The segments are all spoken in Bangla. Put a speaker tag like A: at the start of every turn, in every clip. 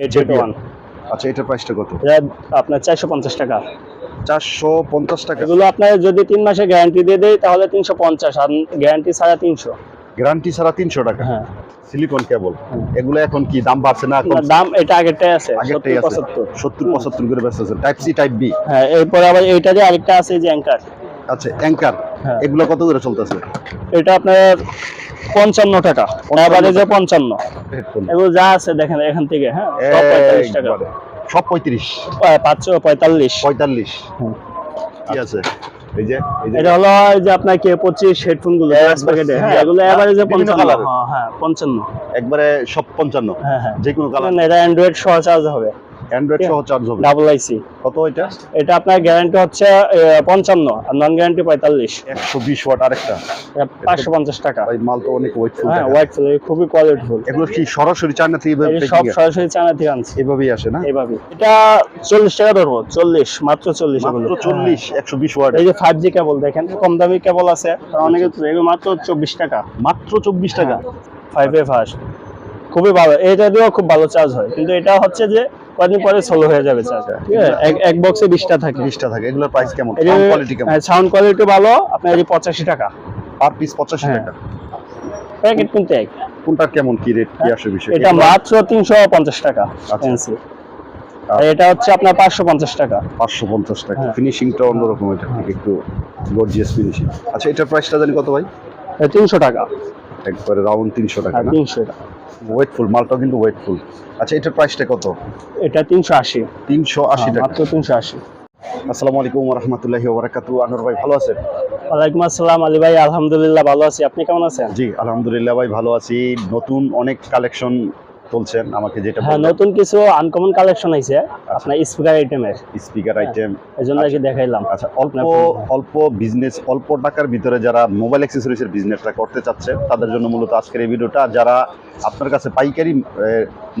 A: এইট
B: আচ্ছা এটার প্রাইসটা কত?
A: আপনার চারশো পঞ্চাশ টাকা।
B: চারশো পঞ্চাশ টাকা।
A: এগুলো আপনার যদি তিন মাসে গ্যারান্টি দিয়ে দেয় তাহলে তিনশো পঞ্চাশ আর গ্যারান্টি ছাড়া তিনশো।
B: গ্যারান্টি ছাড়া তিনশো টাকা?
A: হ্যাঁ।
B: সিলিকন কেবল এগুলো এখন কি দাম বাড়ছে না
A: দাম এটা আগেরটাই আছে
B: আগেরটাই
A: সত্তর
B: আছে
A: পঁচাত্তর।
B: সত্তর পঁচাত্তর করে ব্যস্ত আছে টাইপ সি টাইপ বি
A: হ্যাঁ এরপরে আবার এইটারই আরেকটা আছে যে অ্যাঙ্কার
B: আচ্ছা অ্যাঙ্কার এগুলো কত করে চলতেছে?
A: এটা আপনার পঞ্চান্ন টাকা পঞ্চান্ন এগুলো যা আছে দেখেন এখান থেকে হ্যাঁ সব পঁয়তাল্লিশ টাকা।
B: সব পঁয়ত্রিশ।
A: পাঁচশো পঁয়তাল্লিশ।
B: পঁয়তাল্লিশ। কি আছে? এই যে
A: এটা হলো যে আপনার কে পঁচিশ হেডফোনগুলো প্যাকেটে এগুলো হ্যাঁ,
B: একবারে সব পঞ্চান্ন।
A: হ্যাঁ হ্যাঁ।
B: যে কোনো কালার
A: না, এটা অ্যান্ড্রয়েড সহ চার্জ হবে।
B: অ্যান্ড্রয়েড সহ চার্জ হবে।
A: ডাবল আইসি
B: কত এটা?
A: এটা আপনার গ্যারান্টি হচ্ছে পঞ্চান্ন আর নন গ্যারান্টি পঁয়তাল্লিশ।
B: একশো বিশ ওয়াট আরেকটা।
A: পাঁচশো পঞ্চাশ টাকা।
B: ভাই মাল তো অনেক ওয়েটফুল
A: হ্যাঁ হোয়াইট ফুল খুবই কোয়ালিটিফুল
B: এগুলো কি সরাসরি চায়না থেকে এভাবে
A: সব সরাসরি চায়না থেকে আনছি।
B: এভাবেই আসে না?
A: এটা চল্লিশ টাকা ধরবো চল্লিশ মাত্র চল্লিশ
B: মাত্র
A: এগুলো।
B: চল্লিশ একশো বিশ ওয়াট
A: এই যে ফাইভ জি কেবল দেখেন কম দামি কেবল আছে অনেকে মাত্র চব্বিশ টাকা।
B: মাত্র চব্বিশ টাকা?
A: ফাইভ এ ফাস্ট খুবই ভালো এটা দিয়েও খুব ভালো চার্জ হয়। কিন্তু এটা হচ্ছে যে কয়েকদিন পরে সোলো হয়ে যাবে ঠিক আছে? এক- বক্সে বিশটা থাকে।
B: বিশটা থাকে। এগুলোর প্রাইস কেমন?
A: এটা
B: কোয়ালিটি কেমন?
A: সাউন্ড কোয়ালিটি ভালো। আপনার এই পঁচাশি টাকা।
B: পার পিস পঁচাশি
A: হ্যাঁ।
B: টাকা।
A: প্যাকেট কিন্তু এক?
B: কোনটা কেমন কি রেট কি আসে বিষয়?
A: এটা মাত্র তিনশো পঞ্চাশ টাকা
B: আচ্ছা।
A: এনসি আর এটা হচ্ছে আপনার পাঁচশো পঞ্চাশ টাকা।
B: পাঁচশো পঞ্চাশ টাকা।
A: হ্যাঁ।
B: ফিনিশিংটা অন্যরকম এটা একটু গর্জিয়াস ফিনিশিং আচ্ছা এটার প্রাইসটা জানি কত ভাই?
A: তিনশো টাকা।
B: একবারে রাউন্ড তিনশো টাকা
A: আর
B: না?
A: তিনশো টাকা।
B: ওয়েটফুল মালটাও কিন্তু ওয়েটফুল আচ্ছা এটার প্রাইসটা কত?
A: এটা তিনশো আশি।
B: তিনশো আশি
A: হ্যাঁ,
B: টাকা।
A: মাত্র তিনশো আশি।
B: আসসালামু আলাইকুম রহমতুল্লাহি ওবরাকাতু আনোয়ার ভাই ভালো আছেন?
A: ওয়ালাইকুম আসসালাম আলী ভাই আলহামদুলিল্লাহ ভালো আছি। আপনি কেমন আছেন?
B: জি আলহামদুলিল্লাহ ভাই ভালো আছি। নতুন অনেক কালেকশন তুলছেন আমাকে যেটা
A: হ্যাঁ নতুন কিছু আনকমন কালেকশন আইছে আপনার স্পিকার আইটেমের
B: স্পিকার আইটেম
A: এই জন্য আর কি দেখাইলাম।
B: আচ্ছা অল্প অল্প বিজনেস অল্প টাকার ভিতরে যারা মোবাইল অ্যাক্সেসরিজের বিজনেসটা করতে চাচ্ছে তাদের জন্য মূলত আজকের এই ভিডিওটা। যারা আপনার কাছে পাইকারি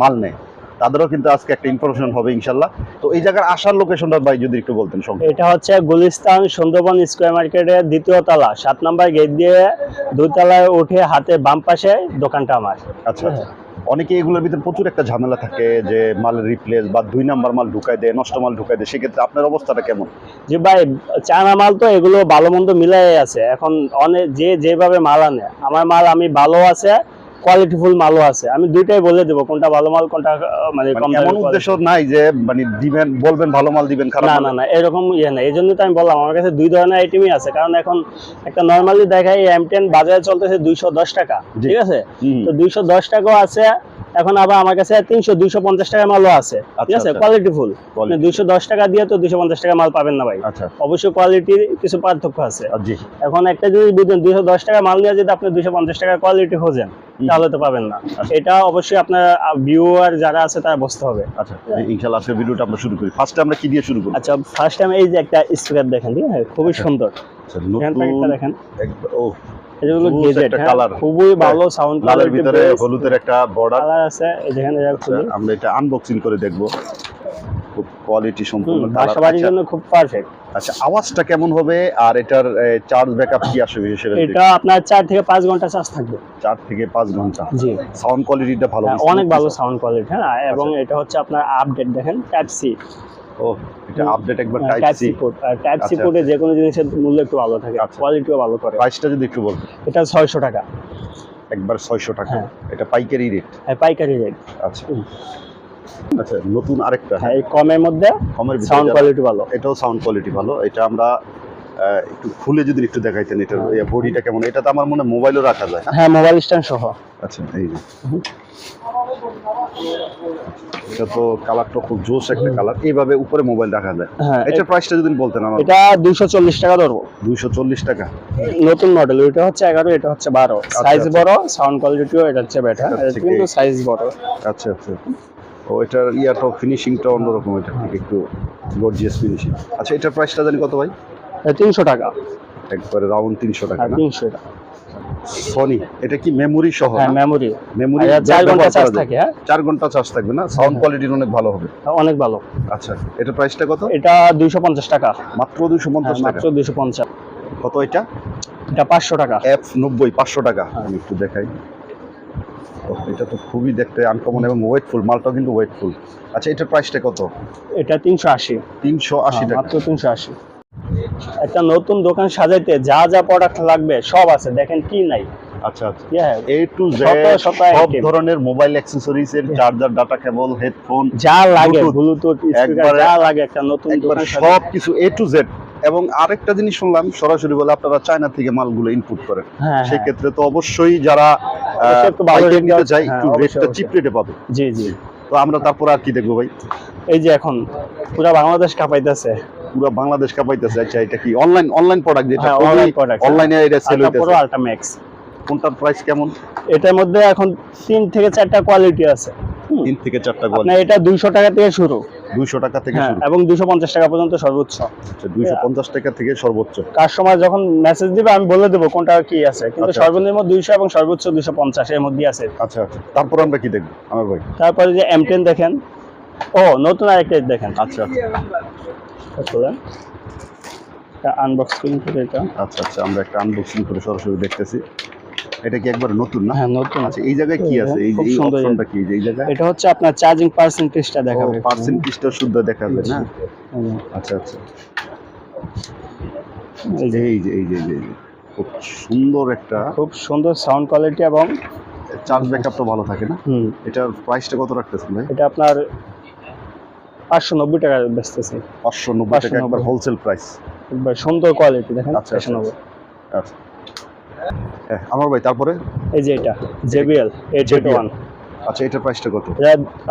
B: মাল নেয় তাদেরও কিন্তু আজকে একটা ইনফরমেশন হবে ইনশাল্লাহ। তো এই জায়গার আসার লোকেশনটা ভাই যদি একটু বলতেন
A: এটা হচ্ছে গুলিস্তান সুন্দরবন স্কোয়ার মার্কেটের দ্বিতীয় তলা। সাত নাম্বার গেট দিয়ে দুই তলায় উঠে হাতে বাম পাশে দোকানটা আমার।
B: আচ্ছা আচ্ছা। অনেকে এগুলোর ভিতরে প্রচুর একটা ঝামেলা থাকে যে মাল রিপ্লেস বা দুই নাম্বার মাল ঢুকাই দেয়, নষ্ট মাল ঢুকাই দেয়, সেক্ষেত্রে আপনার অবস্থাটা কেমন?
A: যে ভাই, চায়না মাল তো এগুলো ভালো মন্দ মিলাই আছে। এখন অনেক যে যেভাবে মাল আনে, আমার মাল আমি ভালো আছে কোয়ালিটিফুল মালও আছে। আমি দুইটাই বলে দেবো কোনটা ভালো মাল কোনটা মানে
B: মানে
A: কম
B: এমন উদ্দেশ্য নাই যে মানে দিবেন বলবেন ভালো মাল দিবেন খারাপ
A: না না না এরকম ইয়ে না এই জন্য তো আমি বললাম আমার কাছে দুই ধরনের আইটেমই আছে। কারণ এখন একটা নর্মালি দেখাই এম টেন বাজারে চলতেছে দুইশো দশ টাকা ঠিক আছে? তো দুইশো দশ টাকাও আছে এখন আবার আমার কাছে তিনশো দুইশো পঞ্চাশ টাকা মালও আছে। ঠিক
B: আচ্ছা,
A: আছে?
B: আচ্ছা।
A: Quality full
B: quality।
A: দুইশো দশ টাকা দিয়ে তো দুইশো পঞ্চাশ টাকা মাল পাবেন না ভাই।
B: আচ্ছা।
A: অবশ্যই কোয়ালিটির কিছু পার্থক্য আছে। এখন একটা যদি বুঝেন দুইশো দশ টাকা মাল নিয়ে যদি আপনি দুইশো পঞ্চাশ টাকা কোয়ালিটি খোঁজেন তাহলে তো পাবেন না। এটা অবশ্যই আপনার ভিউয়ার যারা আছে তারা বুঝতে হবে।
B: আচ্ছা ইনশাআল্লাহ আজকের ভিডিওটা আমরা শুরু করি। ফার্স্টে আমরা কি দিয়ে শুরু করি
A: আচ্ছা ফার্স্ট টাইম এই যে একটা স্পিকার দেখেন ঠিক আছে? খুবই সুন্দর।
B: আচ্ছা,
A: দেখেন।
B: ও
A: গেজেট
B: একটা
A: হ্যাঁ? খুবই ভালো সাউন্ড
B: লালের ভিতরে হলুদের একটা বর্ডার
A: কালার আছে এই দেখেন এটা খুবই
B: আমরা এটা আনবক্সিং করে দেখব। খুব কোয়ালিটি সম্পূর্ণ আচ্ছা,
A: জন্য খুব পারফেক্ট
B: আচ্ছা আওয়াজটা কেমন হবে? আর এটার চার্জ ব্যাকআপ কি আসবে সেটা
A: এটা আপনার চার থেকে পাঁচ ঘণ্টা চার্জ থাকবে।
B: চার থেকে পাঁচ ঘণ্টা।
A: জি।
B: সাউন্ড কোয়ালিটিটা ভালো।
A: হ্যাঁ, অনেক ভালো সাউন্ড কোয়ালিটি হ্যাঁ এবং
B: আচ্ছা।
A: এটা হচ্ছে আপনার আপডেট দেখেন টাইপ সি
B: ও এটা আপডেট একবার type
A: type
B: C
A: C port আর টাইপ সি
B: আচ্ছা,
A: পোর্টে যে কোনো জিনিসের মূল্য একটু ভালো থাকে
B: আচ্ছা।
A: কোয়ালিটিও ভালো করে।
B: প্রাইসটা যদি একটু
A: এটা টাকা।
B: একবার ছয়শো টাকা।
A: হ্যাঁ।
B: এটা পাইকারি রেট
A: হ্যাঁ পাইকারি রেট
B: আচ্ছা। আচ্ছা নতুন আরেকটা
A: হ্যাঁ। এই কমের মধ্যে
B: কমের
A: সাউন্ড কোয়ালিটি ভালো।
B: এটাও সাউন্ড কোয়ালিটি ভালো। এটা আমরা একটু খুলে যদি একটু দেখাইতেন এটার বডিটা কেমন? এটা তো আমার মনে হয় মোবাইলও রাখা যায়
A: হ্যাঁ? মোবাইল স্ট্যান্ড সহ।
B: আচ্ছা এই এটা তো কালারটা খুব জোস একটা কালার এইভাবে উপরে মোবাইল রাখা যায়।
A: হ্যাঁ
B: এটার প্রাইসটা যদি বলতেন আমার।
A: এটা দুইশো চল্লিশ টাকা ধরবো।
B: দুইশো চল্লিশ টাকা।
A: নতুন মডেল ওইটা হচ্ছে এগারো এটা হচ্ছে বারো। সাইজ
B: আচ্ছা।
A: বড় সাউন্ড কোয়ালিটিও এটা হচ্ছে বেটার কিন্তু সাইজ বড়।
B: আচ্ছা আচ্ছা। ও এটার ইয়াটা ফিনিশিংটা অন্যরকম এটা। একটু গর্জিয়াস ফিনিশিং আচ্ছা এটার প্রাইসটা জানি কত ভাই?
A: তিনশো টাকা।
B: একবারে রাউন্ড তিনশো টাকা
A: হ্যাঁ
B: না?
A: তিনশো টাকা।
B: সনি এটা কি মেমোরি সহ
A: হ্যাঁ মেমোরি
B: মেমোরি
A: চার ঘণ্টা চার্জ থাকে হ্যাঁ?
B: চার ঘণ্টা চার্জ থাকবে না? সাউন্ড কোয়ালিটির অনেক ভালো হবে।
A: অনেক ভালো।
B: আচ্ছা এটা প্রাইসটা কত?
A: এটা দুইশো পঞ্চাশ টাকা।
B: মাত্র দুশো পঞ্চাশ
A: হ্যাঁ,
B: টাকা।
A: মাত্র দুইশো পঞ্চাশ।
B: কত এটা?
A: এটা পাঁচশো টাকা।
B: এফ নব্বই পাঁচশো টাকা।
A: হ্যাঁ।
B: আমি একটু দেখাই। এটা তো খুবই দেখতে আনকমন এবং ওয়েটফুল মালটাও কিন্তু ওয়েটফুল। আচ্ছা এটার প্রাইসটা কত?
A: এটা তিনশো আশি।
B: তিনশো আশি টাকা।
A: মাত্র তিনশো আশি। একটা নতুন দোকান সাজাইতে যা যা প্রোডাক্ট লাগবে সব আছে। দেখেন কি নাই।
B: আচ্ছা আচ্ছা। এ টু জেড সব ধরনের মোবাইল অ্যাক্সেসরিজ এর চার্জার ডাটা কেবল হেডফোন
A: যা লাগে ব্লুটুথ
B: একবারে-
A: যা লাগে একটা নতুন দোকান
B: সব কিছু এ টু জেড এবং আরেকটা জিনিস শুনলাম সরাসরি বলে আপনারা চায়না থেকে মালগুলো ইনপুট করেন।
A: হ্যাঁ
B: সেই
A: হ্যাঁ।
B: ক্ষেত্রে তো অবশ্যই যারা নিতে চাই
A: হ্যাঁ,
B: একটু রেটটা চিপ রেটে পাবে।
A: জি জি।
B: তো আমরা তারপর আর কি দেখব ভাই?
A: এই যে এখন পুরা বাংলাদেশ কাঁপাইতেছে।
B: পুরো বাংলাদেশ কাঁপাইতেছে। আচ্ছা এটা কি অনলাইন অনলাইন প্রোডাক্ট যেটা?
A: হ্যাঁ অনলাইন প্রোডাক্ট
B: অনলাইনে এটা সেল হইতেছে।
A: আল্টাম্যাক্স
B: কোনটার প্রাইস কেমন?
A: এটার মধ্যে এখন তিন থেকে চারটা কোয়ালিটি আছে।
B: তিন থেকে চারটা কোয়ালিটি
A: এটা দুইশো টাকা থেকে শুরু।
B: দুইশো টাকা থেকে
A: হ্যাঁ
B: শুরু।
A: এবং দুশো পঞ্চাশ টাকা পর্যন্ত সর্বোচ্চ।
B: আচ্ছা দুইশো পঞ্চাশ টাকা থেকে সর্বোচ্চ।
A: কাস্টমার যখন মেসেজ দিবে আমি বলে দেবো কোনটা কি আছে। কিন্তু
B: আচ্ছা,
A: সর্বনিম্ন দুইশো এবং সর্বোচ্চ দুইশো পঞ্চাশ এর মধ্যে আছে।
B: আচ্ছা আচ্ছা। তারপর আমরা কি দেখব? আমার ভাই।
A: তারপরে যে এম টেন দেখেন। ও নতুন আরেকটা দেখেন।
B: আচ্ছা আচ্ছা।
A: আনবক্স করে এটা।
B: আচ্ছা আচ্ছা আমরা একটা আনবক্সিং করে সরাসরি দেখতেছি। এটা কি একবার নতুন না?
A: হ্যাঁ নতুন।
B: আচ্ছা এই জায়গায় কি আছে? এই
A: সুন্দর
B: অপশনটা কি? যে এই জায়গায়?
A: এটা হচ্ছে আপনার চার্জিং পার্সেন্টেজটা দেখাবে।
B: পার্সেন্টেজটা শুদ্ধ দেখাবে না? আচ্ছা আচ্ছা।
A: এই যে।
B: এই যে এই যে এই যে খুব সুন্দর একটা
A: খুব সুন্দর সাউন্ড কোয়ালিটি এবং
B: চার্জ ব্যাকআপ তো ভালো থাকে না?
A: হুম,
B: এটার প্রাইসটা কত রাখতেছেন ভাই?
A: এটা আপনার পাঁচশো নব্বই টাকা বেচতেছি।
B: পাঁচশো নব্বই টাকা একবার হোলসেল প্রাইস
A: একবার সুন্দর কোয়ালিটি দেখেন
B: আচ্ছা,
A: পাঁচশো নব্বই।
B: আচ্ছা। হ্যাঁ, আমার ভাই তারপরে?
A: এই যে এটা JBL eight eight
B: JBL
A: one
B: আচ্ছা এটার প্রাইসটা কত?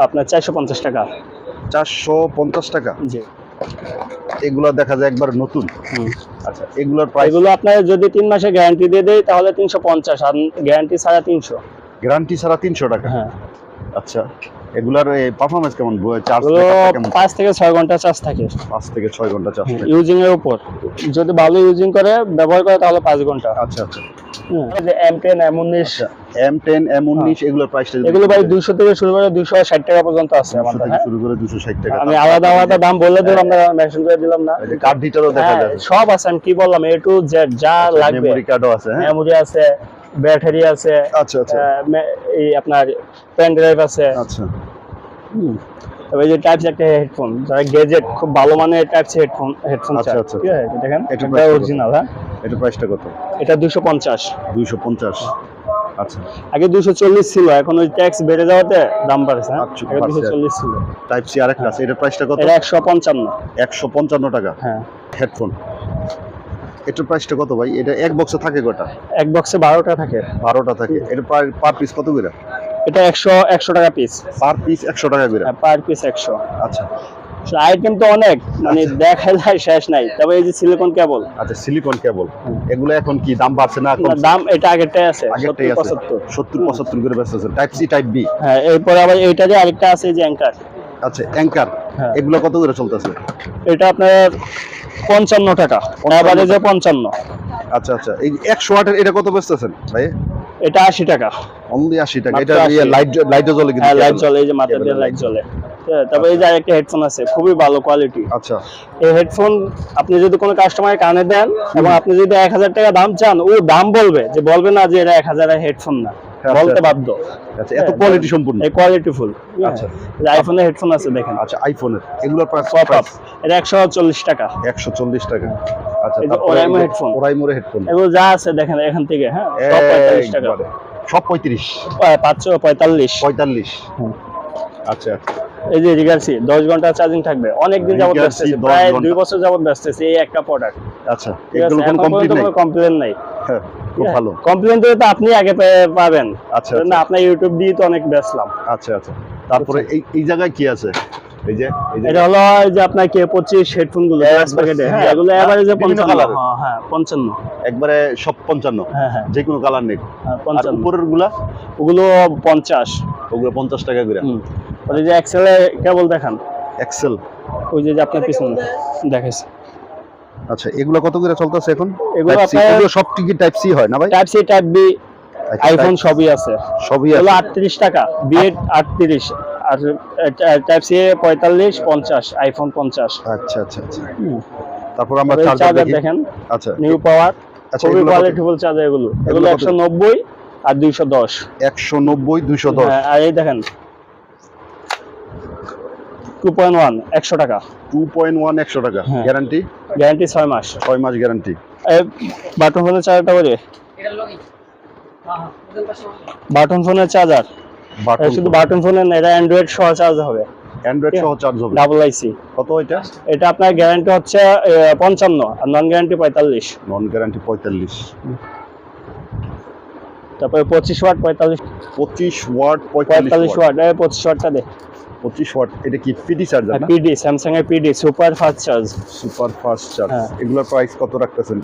A: আপনার চারশো পঞ্চাশ টাকা।
B: চারশো পঞ্চাশ টাকা?
A: জি।
B: এগুলো দেখা যায় একবার নতুন। আচ্ছা এগুলোর প্রাইস
A: এগুলো আপনার যদি তিন মাসে গ্যারান্টি দিয়ে দেয় তাহলে তিনশো পঞ্চাশ আর গ্যারান্টি ছাড়া তিনশো।
B: গ্যারান্টি ছাড়া তিনশো টাকা?
A: হ্যাঁ।
B: আচ্ছা এগুলার পারফরমেন্স কেমন? চার্জ
A: পাঁচ থেকে ছয় ঘণ্টা চার্জ থাকে।
B: পাঁচ থেকে ছয় ঘণ্টা চার্জ
A: ইউজিং এর উপর। যদি ভালো ইউজিং করে ব্যবহার করে তাহলে পাঁচ ঘণ্টা।
B: আচ্ছা আচ্ছা।
A: হুম। এই যে এম টেন এম উনিশ
B: এম টেন এম উনিশ এগুলোর প্রাইসটা
A: এগুলো ভাই দুইশো থেকে শুরু করে দুইশো ষাট টাকা পর্যন্ত আছে আমাদের
B: শুরু করে দুশো ষাট টাকা।
A: আমি আলাদা আলাদা দাম বলে দিলাম না মেনশন করে দিলাম না।
B: কার্ড ডিটেলও দেখা যাবে।
A: সব আছে আমি কি বললাম এ টু জেড যা লাগবে।
B: মেমোরি কার্ডও আছে হ্যাঁ।
A: মেমোরি আছে ব্যাটারি আছে
B: আচ্ছা আচ্ছা।
A: এই আপনার পেন ড্রাইভ আছে।
B: আচ্ছা।
A: তবে এই যে টাইপস একটা হেডফোন যারা গেজেট খুব ভালো মানের টাইপস হেডফোন হেডফোন
B: আচ্ছা, আচ্ছা,
A: ঠিক আছে? দেখেন
B: এটা?
A: অরিজিনাল হ্যাঁ?
B: এটা প্রাইসটা কত?
A: এটা দুশো পঞ্চাশ।
B: দুইশো পঞ্চাশ। আচ্ছা।
A: আগে দুশো চল্লিশ ছিল এখন ওই ট্যাক্স বেড়ে যাওয়াতে দাম বাড়ছে হ্যাঁ?
B: আচ্ছা,
A: আগে দুশো
B: বাড়ছে।
A: চল্লিশ ছিল।
B: টাইপ সি আরেকটা আছে এটা প্রাইসটা কত?
A: এটা একশো পঞ্চান্ন।
B: একশো পঞ্চান্ন টাকা।
A: হ্যাঁ।
B: হেডফোন এটার প্রাইসটা কত ভাই? এটা এক বক্সে থাকে কটা
A: এক বক্সে বারোটা থাকে।
B: বারোটা থাকে। এটা পার পিস কত করে?
A: এটা একশো একশো টাকা পিস
B: পার পিস একশো টাকা করে।
A: পার পিস একশো।
B: আচ্ছা।
A: আইটেম তো অনেক মানে দেখা যায় শেষ নাই। তবে এই যে সিলিকন কেবল
B: আচ্ছা সিলিকন কেবল এগুলো এখন কি দাম বাড়ছে না?
A: দাম এটা আগেরটাই আছে
B: আগেরটাই আছে।
A: পঁচাত্তর।
B: সত্তর পঁচাত্তর করে ব্যস্ত আছে টাইপ সি টাইপ বি
A: হ্যাঁ এরপরে আবার এইটা যে আরেকটা আছে যে অ্যাঙ্কার
B: আচ্ছা অ্যাঙ্কার
A: হ্যাঁ।
B: এগুলো কত করে চলতেছে?
A: এটা আপনার পঞ্চান্ন টাকা। পঞ্চান্ন
B: আচ্ছা আচ্ছা। এই একশো ওয়াটের এটা কত বেচতেছেন ভাই?
A: এটা আশি টাকা।
B: অনলি আশি টাকা। এটা
A: 80
B: লাইট লাইটও জ্বলে কিন্তু
A: হ্যাঁ লাইট জ্বলে এই যে মাথা দিয়ে লাইট জ্বলে। হ্যাঁ, তবে এই যে আরেকটা হেডফোন আছে খুবই ভালো কোয়ালিটি
B: আচ্ছা।
A: এই হেডফোন আপনি যদি কোনো কাস্টমারের কানে দেন এবং আপনি যদি এক হাজার টাকা দাম চান ও দাম বলবে যে বলবে না যে এটা এক হাজারের হেডফোন না।
B: আচ্ছা।
A: বলতে বাধ্য।
B: আচ্ছা এত
A: হ্যাঁ,
B: কোয়ালিটি সম্পূর্ণ।
A: এই কোয়ালিটি ফুল
B: আচ্ছা।
A: আইফোনের হেডফোন আছে দেখেন।
B: আচ্ছা আইফোনের এগুলোর প্রাইস
A: আপ এটা একশো চল্লিশ টাকা।
B: একশো চল্লিশ টাকা। আচ্ছা
A: এই ওরাইমো
B: এই
A: headphone।
B: ওরাইমোর হেডফোন
A: এগুলো যা আছে দেখেন এখান থেকে হ্যাঁ সব পঁয়তাল্লিশ টাকা।
B: সব পঁয়ত্রিশ।
A: পাঁচশো পঁয়তাল্লিশ।
B: পঁয়তাল্লিশ।
A: হুম।
B: আচ্ছা
A: এই যে রিগার্সি দশ ঘণ্টা চার্জিং থাকবে। অনেক দিন যাবত
B: 10
A: প্রায়
B: ঘণ্টা।
A: দুই বছর যাবত ব্যস্ত এই একটা প্রোডাক্ট
B: আচ্ছা
A: আছে
B: এগুলো কোনো
A: পর্যন্ত
B: নাই
A: কোনো কমপ্লেন নাই।
B: হ্যাঁ। খুব ভালো।
A: কমপ্লেন তো আপনি আগে পাবেন।
B: আচ্ছা
A: না আপনার ইউটিউব দিয়ে তো অনেক বেচলাম
B: আচ্ছা আচ্ছা। তারপরে এই এই জায়গায় কি আছে? এই যে
A: এটা হলো যে আপনার কে পঁচিশ হেডফোনগুলো
B: একবার
A: প্যাকেটে হ্যাঁ
B: হ্যাঁ,
A: এগুলো হ্যাঁ,
B: একবারে সব পঞ্চান্ন।
A: হ্যাঁ হ্যাঁ।
B: যে কোনো কালার নেই উপরেরগুলা
A: ওগুলো
B: টাকা করে।
A: ওই যে এক্সেলে কেবল দেখান।
B: এক্সেল
A: ওই যে যে আপনার পিছনে। দেখাইছে।
B: আচ্ছা এগুলো কত করে চলতেছে এখন?
A: এগুলো
B: এগুলো সব টিকি টাইপ সি হয় না ভাই?
A: Type C type B iPhone সবই আছে।
B: সবই আছে।
A: আটত্রিশ টাকা বিএড আটত্রিশ। আর টাইপ সি পঁয়তাল্লিশ পঞ্চাশ আইফোন পঞ্চাশ।
B: আচ্ছা আচ্ছা আচ্ছা। তারপর আমরা চার্জার
A: চার্জার
B: দেখি।
A: দেখেন।
B: আচ্ছা।
A: নিউ পাওয়ার
B: আচ্ছা
A: খুবই? কোয়ালিটিফুল চার্জার এগুলো। এগুলো
B: এগুলো কত?
A: একশো নব্বই আর দুইশো দশ।
B: একশো নব্বই দুইশো দশ।
A: হ্যাঁ, আর এই দেখেন। টু পয়েন্ট ওয়ান একশো টাকা।
B: টু পয়েন্ট ওয়ান একশো টাকা। গ্যারান্টি
A: গ্যারান্টি ছয় মাস।
B: ছয় মাস গ্যারান্টি।
A: বাটন ফোনের চার্জারটা করে বাটন ফোনের চার্জার?
B: বাটন
A: শুধু বাটন ফোনের না এটা অ্যান্ড্রয়েড সহ চার্জ হবে।
B: অ্যান্ড্রয়েড সহ চার্জ হবে।
A: ডাবল আইসি
B: কত এটা?
A: এটা আপনার গ্যারান্টি হচ্ছে এ, পঞ্চান্ন আর নন গ্যারান্টি পঁয়তাল্লিশ।
B: নন গ্যারান্টি পঁয়তাল্লিশ।
A: তারপরে পঁচিশ ওয়াট পঁয়তাল্লিশ।
B: পঁচিশ ওয়াট পঁয়তাল্লিশ
A: পঁয়তাল্লিশ
B: ওয়াট
A: ওয়াট এই পঁচিশ ওয়াটটা দে।
B: পঁচিশ ওয়াট এটা কি পিডি চার্জার না?
A: পিডি স্যামসাং এর PD super fast charge
B: super fast charge. এগুলোর প্রাইস কত রাখতেছেন?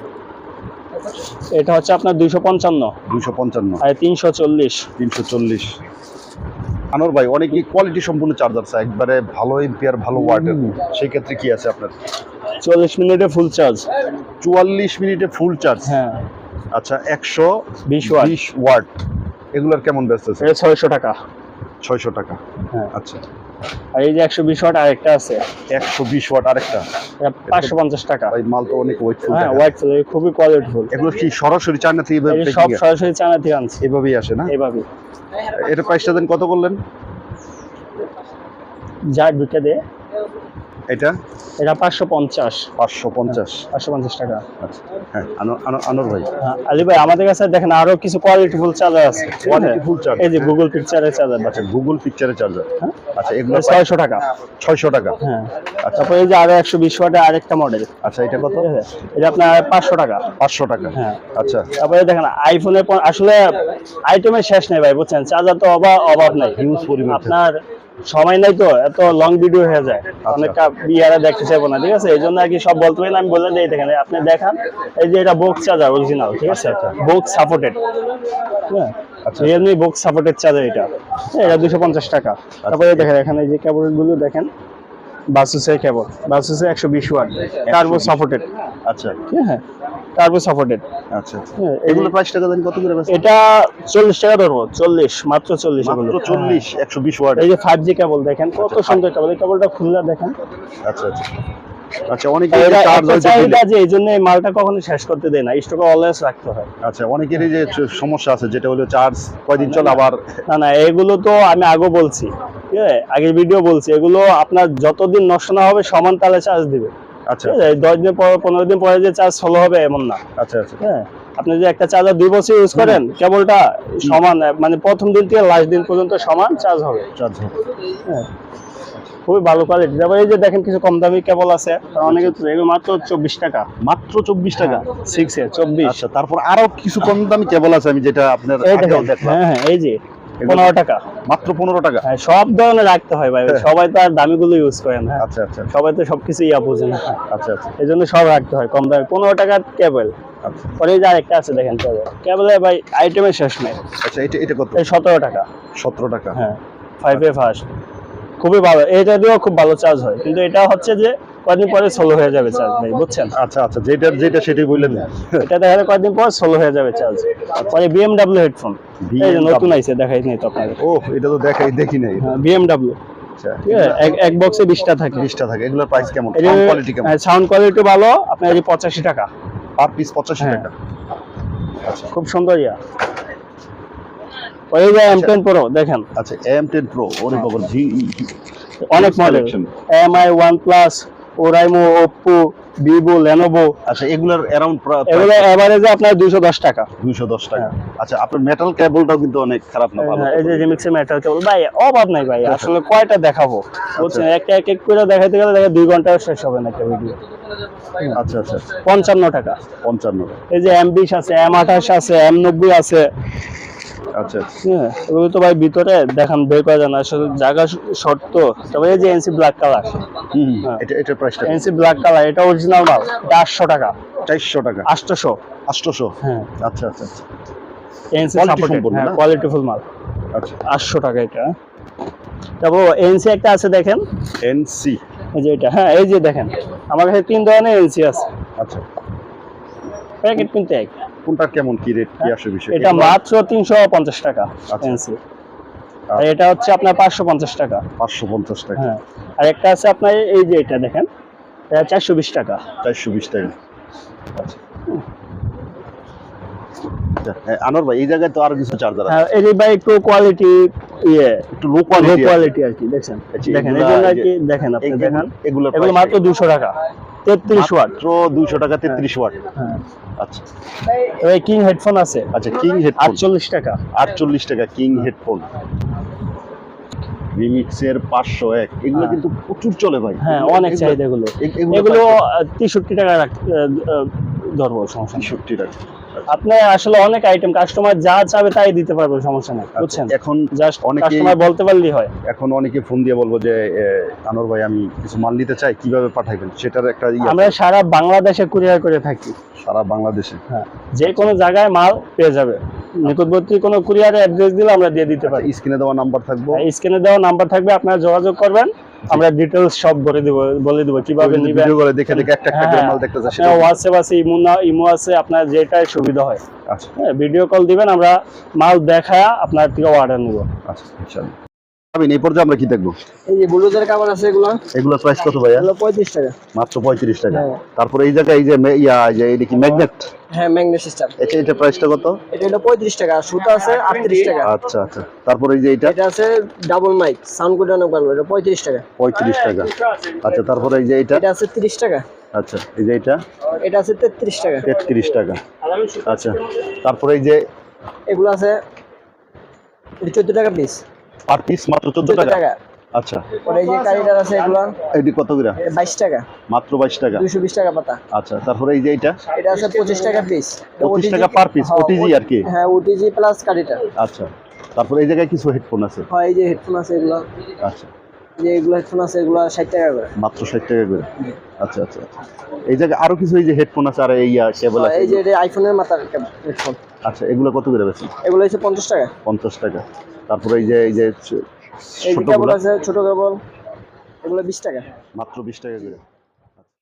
A: এটা হচ্ছে আপনার দুইশো পঞ্চান্ন।
B: দুশো পঞ্চান্ন।
A: আর তিনশো চল্লিশ।
B: তিনশো চল্লিশ। আনোর ভাই অনেকই কোয়ালিটি সম্পূর্ণ চার্জার আছে একবারে ভালো এম্পিয়ার ভালো ওয়াটের সেই ক্ষেত্রে কি আছে আপনার?
A: চল্লিশ মিনিটে ফুল চার্জ
B: চুয়াল্লিশ মিনিটে ফুল চার্জ
A: হ্যাঁ।
B: আচ্ছা একশো
A: বিশ ওয়াট
B: বিশ ওয়াট এগুলোর কেমন ব্যস্ত
A: ছয়শো টাকা।
B: ছয়শো টাকা।
A: হ্যাঁ।
B: আচ্ছা।
A: আর এই যে একশো বিশ ওয়াট আরেকটা আছে।
B: একশো বিশ ওয়াট আরেকটা।
A: পাঁচশো পঞ্চাশ টাকা।
B: ভাই মাল তো অনেক ওয়েটফুল
A: হ্যাঁ হোয়াইট ফুল খুবই কোয়ালিটিফুল
B: এগুলো কি সরাসরি চায়না থেকে
A: সব সরাসরি চায়না থেকে আনছে।
B: এভাবেই আসে না?
A: এভাবেই
B: এটা প্রাইসটা দেন কত বললেন
A: যা দুইটা দে।
B: এটা?
A: এটা পাঁচশো পঞ্চাশ।
B: পাঁচশো পঞ্চাশ।
A: পাঁচশো পঞ্চাশ টাকা।
B: আচ্ছা হ্যাঁ আনোর ভাই।
A: হ্যাঁ, আলী ভাই আমাদের কাছে দেখেন আরও কিছু কোয়ালিটি ফুল চার্জার আছে। এই যে গুগল পিকচারের চার্জার
B: আচ্ছা গুগল পিকচারের চার্জার আচ্ছা এগুলো
A: ছয়শো টাকা।
B: ছয়শো টাকা।
A: হ্যাঁ তারপর এই যে আরও একশো বিশ ওয়াটের আরেকটা মডেল
B: আচ্ছা এটা কত?
A: এটা আপনার পাঁচশো টাকা।
B: পাঁচশো টাকা।
A: হ্যাঁ।
B: আচ্ছা।
A: তারপরে দেখেন আইফোনের আসলে আইটেমের শেষ নেই ভাই বুঝছেন? চার্জার তো অভাব অভাব নাই।
B: হিউজ পরিমাণ।
A: আপনার সময় নাই তো এত লং ভিডিও হয়ে যায়। অনেকটা বিয়ারা দেখতে চাইব না ঠিক আছে? এই জন্য আর কি সব বলতে পারি আমি বলে দিই দেখেন আপনি দেখান। এই যে এটা বক্স চার্জার অরিজিনাল ঠিক আছে? বক্স সাপোর্টেড হ্যাঁ?
B: আচ্ছা।
A: রিয়েলমি বক্স সাপোর্টেড চার্জার এটা। হ্যাঁ, এটা দুশো পঞ্চাশ টাকা। তারপরে দেখেন এখানে এই যে কেবলগুলো দেখেন বাসুসের কেবল। বাসুসের একশো বিশ ওয়াট টার্বো সাপোর্টেড
B: আচ্ছা।
A: হ্যাঁ। টার্বো সাপোর্টেড
B: আচ্ছা
A: হ্যাঁ
B: এগুলো প্রাইস টাকা দেন? কত করে?
A: এটা চল্লিশ টাকা ধরবো চল্লিশ মাত্র চল্লিশ
B: মাত্র
A: এগুলো।
B: চল্লিশ একশো বিশ ওয়াট।
A: এই যে ফাইভ জি কেবল দেখেন কত সুন্দর কেবল এই কেবলটা খুললে দেখেন।
B: আচ্ছা আচ্ছা। আচ্ছা অনেকে
A: যে এই জন্য মালটা কখনো শেষ করতে দেয় না স্টকে অলওয়েজ রাখতে হয়।
B: আচ্ছা অনেকেরই যে সমস্যা আছে যেটা হলো চার্জ কয়দিন চলে আবার?
A: না না এগুলো তো আমি আগে বলছি ঠিক আছে? আগের ভিডিও বলছি এগুলো আপনার যতদিন নষ্ট না হবে সমান তালে চার্জ দিবে।
B: আচ্ছা।
A: দশ দিন পর পনেরো দিন পরে যে চার্জ ফলো হবে এমন না।
B: আচ্ছা আচ্ছা।
A: হ্যাঁ আপনি যে একটা চার্জার দুই বছর ইউজ করেন কেবলটা সমান মানে প্রথম দিন থেকে লাস্ট দিন পর্যন্ত সমান চার্জ হবে।
B: চার্জ
A: হ্যাঁ খুবই ভালো কোয়ালিটি তারপরে এই যে দেখেন কিছু কম দামি কেবল আছে অনেকে এগুলো মাত্র চব্বিশ টাকা।
B: মাত্র চব্বিশ টাকা?
A: সিক্স এ চব্বিশ।
B: আচ্ছা তারপর আরও কিছু কম দামি কেবল আছে আমি যেটা আপনার
A: এই হ্যাঁ হ্যাঁ এই যে পনেরো টাকা।
B: মাত্র পনেরো টাকা?
A: হ্যাঁ সব ধরনের রাখতে হয় ভাই।
B: হ্যাঁ।
A: সবাই তো আর দামিগুলো ইউজ করে না।
B: আচ্ছা আচ্ছা
A: সবাই তো সবকিছু ইয়া বোঝে না।
B: আচ্ছা আচ্ছা।
A: এই জন্য সব রাখতে হয় কম দামে। পনেরো টাকার কেবল
B: আচ্ছা।
A: পরে যে আরেকটা আছে দেখেন কেবল কেবলে ভাই আইটেমের শেষ নেই।
B: আচ্ছা এটা এটা কত?
A: এই সতেরো টাকা।
B: সতেরো টাকা।
A: হ্যাঁ ফাইভ এ ফার্স্ট খুবই ভালো। এটা দিয়েও খুব ভালো চার্জ হয়। কিন্তু এটা হচ্ছে যে কয়েকদিন পরে স্লো হয়ে যাবে চার্জ ভাই বুঝছেন?
B: আচ্ছা আচ্ছা যেটা যেটা সেটাই বললেন।
A: এটা দেখা যায় কয়েকদিন পর স্লো হয়ে যাবে চার্জ পরে বিএমডাব্লিউ হেডফোন এই যে নতুন আইছে দেখাই নাই তো আপনাকে
B: ও এটা তো দেখাই দেখি নাই।
A: হ্যাঁ বিএমডাব্লিউ
B: আচ্ছা
A: ঠিক আছে এক- এক বক্সে বিশটা থাকে।
B: বিশটা থাকে এগুলোর প্রাইস কেমন? কোয়ালিটি কেমন?
A: সাউন্ড কোয়ালিটি ভালো আপনার এই পঁচাশি টাকা।
B: পার পিস পঁচাশি
A: হ্যাঁ।
B: টাকা। আচ্ছা।
A: খুব সুন্দর ইয়া। ওই যে এম টেন প্রো দেখেন।
B: আচ্ছা এম টেন প্রো ওরে বাবা জি
A: অনেক model M I one plus Oraimo Oppo Vivo Lenovo
B: আচ্ছা এগুলোর অ্যারাউন্ড
A: এগুলো এভারেজে আপনার দুশো দশ টাকা।
B: দুইশো দশ টাকা। আচ্ছা আপনার মেটাল কেবলটাও কিন্তু অনেক খারাপ না ভালো
A: হ্যাঁ, এই যে রিমিক্সের মেটাল কেবল ভাই অভাব নাই ভাই আসলে কয়টা দেখাবো? বুঝছেন একটা এক এক করে দেখাতে গেলে দেখা দুই ঘণ্টা শেষ হবে না একটা ভিডিও
B: আচ্ছা আচ্ছা।
A: পঞ্চান্ন টাকা।
B: পঞ্চান্ন
A: এই যে এম বিশ আছে এম আঠাশ আছে এম নব্বই আছে।
B: আচ্ছা
A: হ্যাঁ ওগুলো তো ভাই ভিতরে দেখান বের করা যায় না আসলে জায়গা শর্ট তো তবে এই যে এনসি ব্ল্যাক কালার হ্যাঁ।
B: এটা প্রাইসটা
A: এনসি ব্ল্যাক কালার এটা অরিজিনাল মাল এটা আটশো টাকা।
B: চারশো টাকা।
A: আটশোশো।
B: আটশোশো?
A: হ্যাঁ।
B: আচ্ছা আচ্ছা আচ্ছা।
A: এনসি সাপোর্টেড হ্যাঁ
B: না?
A: কোয়ালিটি ফুল মাল।
B: আচ্ছা।
A: আটশো টাকা এটা। তারপর এনসি একটা আছে দেখেন।
B: এনসি
A: এই যে এটা হ্যাঁ এই যে দেখেন। আমার কাছে তিন ধরনের এনসি আছে।
B: আচ্ছা।
A: প্যাকেট কিন্তু এক।
B: কোনটা কেমন কি রেট কি আসে বিষয়
A: এটা মাত্র তিনশো পঞ্চাশ টাকা
B: আচ্ছা।
A: আর এটা হচ্ছে আপনার পাঁচশো পঞ্চাশ টাকা।
B: পাঁচশো পঞ্চাশ টাকা।
A: হ্যাঁ আর একটা আছে আপনার এই যে এটা দেখেন এটা চারশো বিশ টাকা।
B: চারশো বিশ টাকা। আচ্ছা। আচ্ছা, হ্যাঁ, ভাই এই জায়গায় তো আরও কিছু চার্জার আছে।
A: হ্যাঁ এই ভাই একটু কোয়ালিটি ইয়ে
B: একটু লো কোয়ালিটি
A: আর কি
B: আচ্ছা,
A: দেখেন এই জন্য আর কি দেখেন আপনি দেখেন।
B: এগুলো
A: মাত্র দুশো টাকা। তেত্রিশ ওয়াট।
B: দুইশো টাকা তেত্রিশ ওয়াট।
A: হ্যাঁ।
B: আচ্ছা।
A: কিং হেডফোন আছে।
B: আচ্ছা কিং হেডফোন।
A: আটচল্লিশ টাকা।
B: আটচল্লিশ টাকা কিং হেডফোন। রিমিক্সের পাঁচশো এক। এগুলো
A: হ্যাঁ।
B: কিন্তু প্রচুর চলে ভাই।
A: হ্যাঁ অনেক চাহিদা এগুলো।
B: এগুলো
A: তেষট্টি টাকা ধরবো সমস্যা।
B: তেষট্টি টাকা।
A: আপনি আসলে অনেক আইটেম কাস্টমার যা চাবে তাই দিতে পারবে সমস্যা নেই বুঝছেন?
B: এখন
A: জাস্ট কাস্টমার বলতে পারলেই হয়।
B: এখন অনেকে ফোন দিয়ে বলব যে আনোয়ার ভাই আমি কিছু মাল নিতে চাই কীভাবে পাঠাইবেন? সেটার একটা ইয়ে
A: আমরা সারা বাংলাদেশে কুরিয়ার করে থাকি।
B: সারা বাংলাদেশে?
A: হ্যাঁ যে কোনো জায়গায় মাল পেয়ে যাবে। নিকটবর্তী কোনো কুরিয়ারে অ্যাড্রেস দিলে আমরা দিয়ে দিতে পারি।
B: স্ক্রিনে দেওয়া নাম্বার থাকব।
A: স্ক্রিনে দেওয়া নাম্বার থাকবে আপনারা যোগাযোগ করবেন। আমরা ডিটেলস সব বলে দেব বলে দেব কীভাবে নিবেন।
B: ভিডিও করে দেখে দেখে একটা একটা করে
A: হ্যাঁ,
B: মাল দেখতে চাই
A: হ্যাঁ WhatsApp আছে ইমো না ইমো আছে আপনার যেটাই সুবিধা হয়।
B: আচ্ছা।
A: হ্যাঁ ভিডিও কল দিবেন আমরা মাল দেখায় আপনার থেকে অর্ডার নিব।
B: আচ্ছা ইনশাআল্লাহ। আমি এই পর্যায়ে আমরা কি দেখব?
C: এই যে ব্লুজের কাভার আছে এগুলো?
B: এগুলো প্রাইস কত ভাইয়া?
C: এগুলো পঁয়ত্রিশ টাকা।
B: মাত্র পঁয়ত্রিশ টাকা।
C: হ্যাঁ।
B: তারপরে এই জায়গায় এই যে ইয়া এই যে এটা কি ম্যাগনেট
C: হ্যাঁ ম্যাগনেট সিস্টেম
B: এটা এটা প্রাইসটা কত?
C: এটা হলো পঁয়ত্রিশ টাকা আর সুতো আছে আটত্রিশ টাকা।
B: আচ্ছা আচ্ছা। তারপরে এই যে এটা
C: এটা আছে ডাবল মাইক সাউন্ড কোড অনেক ভালো এটা পঁয়ত্রিশ টাকা।
B: পঁয়ত্রিশ টাকা। আচ্ছা তারপরে এই যে এটা
C: এটা আছে তিরিশ টাকা।
B: আচ্ছা এই যে এটা
C: এটা আছে তেত্রিশ টাকা।
B: তেত্রিশ টাকা। আচ্ছা তারপরে এই যে
C: এগুলো আছে এটা চোদ্দ টাকা পিস
B: পার পিস মাত্র চোদ্দ
C: চোদ্দ
B: টাকা?
C: টাকা।
B: আচ্ছা।
C: এই যে কারিটার আছে এগুলো
B: এটি কত করে?
C: এটা বাইশ টাকা।
B: মাত্র বাইশ টাকা?
C: দুইশো বিশ টাকা পাতা।
B: আচ্ছা তারপরে এই যে এটা
C: এটা আছে পঁচিশ টাকা পিস
B: পঁচিশ টাকা পার পিস ওটিজি আর কি?
C: হ্যাঁ ওটিজি প্লাস
B: আচ্ছা তারপরে এই জায়গায় কিছু হেডফোন আছে?
C: হয় এই যে হেডফোন আছে এগুলো।
B: আচ্ছা।
C: যে এগুলো হেডফোন আছে এগুলো ষাট টাকা করে।
B: মাত্র ষাট টাকা করে? আচ্ছা আচ্ছা আচ্ছা। এই জায়গায় আরও কিছু এই যে হেডফোন আছে আর এই কেবল
C: হয়,
B: আছে?
C: এই যে এটা আইফোনের মাথার হেডফোন
B: আচ্ছা এগুলো কত করে
C: এগুলো হচ্ছে পঞ্চাশ টাকা।
B: পঞ্চাশ টাকা। তারপরে এই যে এই যে
C: ছোট কেবল আছে ছোট কেবল এগুলো বিশ টাকা।
B: মাত্র বিশ টাকা করে।